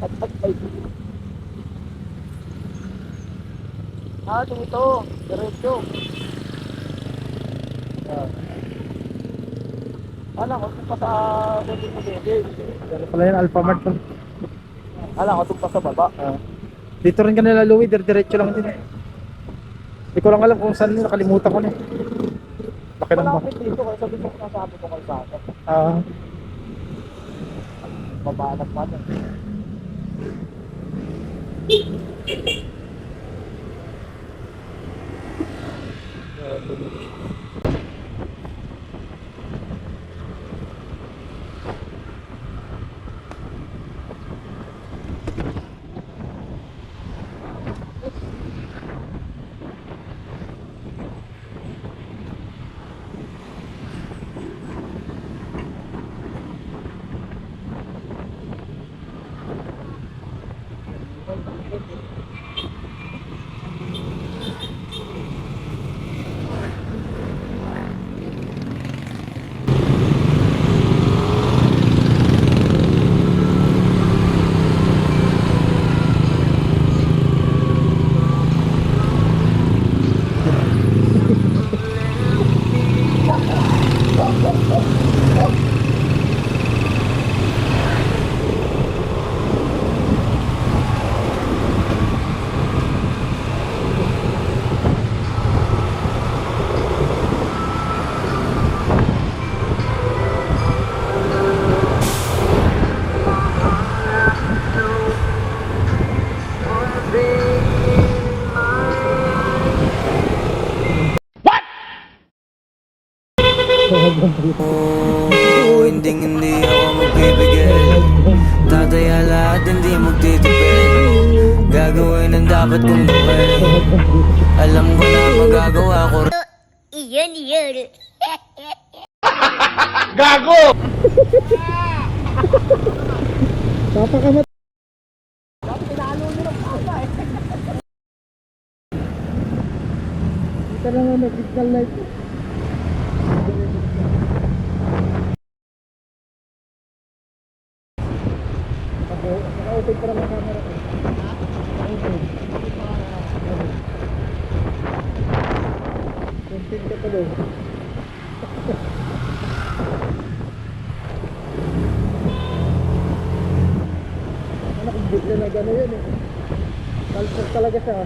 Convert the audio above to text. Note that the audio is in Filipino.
Ah, ito. Diretso. Ah. Alam ko, ito pa sa. Pero pala yan, Alphamart to. Alam ko, ito pa sa baba. Ah. Dito rin kanila Louie, dir-diretso lang din. Hindi ko lang alam kung saan yun, nakalimutan ko na. eh. Laki ng? Malapit dito kasi sabi ko nasabi ko kay Saka. Ah, Babanat pa Thank you. Din. Oo, hindi hindi ako magbibigay Tataya lahat, hindi magtitipid Gagawin ang dapat kong gawin Alam ko na magagawa ko Iyan, iyan. napakamat. Dito lang ano, signal light. Naka-open pa naman camera ko. Content ka pa. Ano kung bigla na gano'n yan eh. Kalsas talaga siya.